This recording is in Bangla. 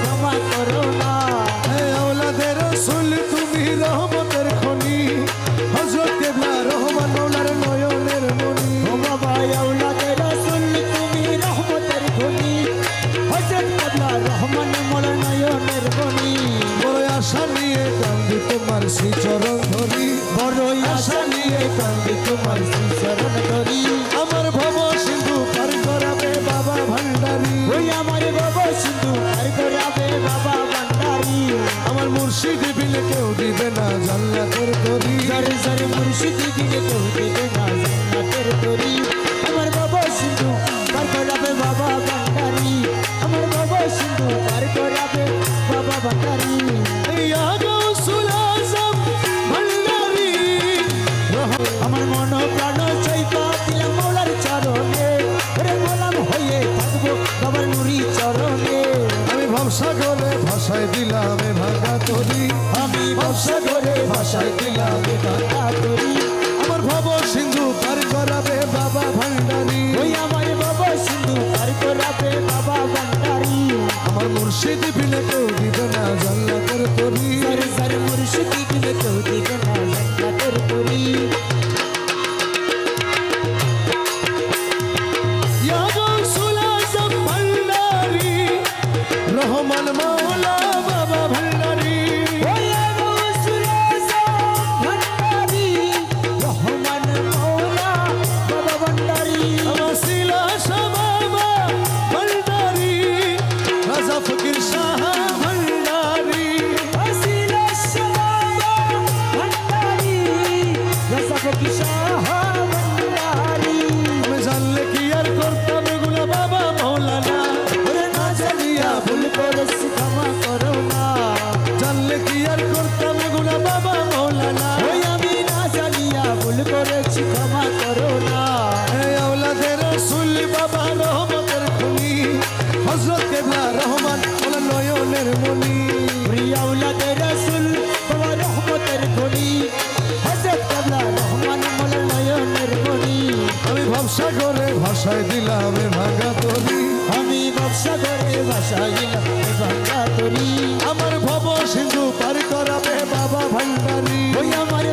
ক্ষমা করো না। হে আওলাদের রসুল তুমি রহমতের খনি। হজরত কেবলা রহমান মৌলার নয়নের মনি ও বাবা আউলাদে রাসূল তুমি রহমতের খনি। হযরত কবলা রহমান মোলা নয়নের বনি বড় আশা নিয়ে কান্দি তোমার শ্রী চরণ ধরি। বড়ই আশা নিয়ে কান্দি তোমার শ্রী চরণ ধরি ওই আমার বাবা সিন্ধু, আর করাবে বাবা ভান্ডারি। আমার মুর্শিদ বিলে কেউ দিবে না জান্নাতের তরি। জরে জরে মুর্শিদ দিকে কেউ দিবে না আমার বাবা সিন্ধু পার করাবে ভাষায় দিলাম ভাঙা তরি। আমি ব্যবসা করে ভাষায় দিলাম কথা করি ভান্ডারি আমি জানলে কি আর করতাম এগুলো বাবা মৌলানা? ওরে না জানিয়া ভুল করেছি ক্ষমা করো না। জানলে কি আর করতাম এগুলো বাবা মৌলানা? ওই আমি না জানিয়া ভুল করেছি ক্ষমা করো না। আওলাদের রসুল বাবা রহমতের খুনি। হজরত রহমান ওলা নয়নের মনি। ভাষায় দিলাম ভাঙা তরি। আমি ব্যবসা করে ভাসাইলাম ভাঙা তরি। আমার ভব সিন্ধু পার করাবে বাবা ভান্ডারি। ওই আমার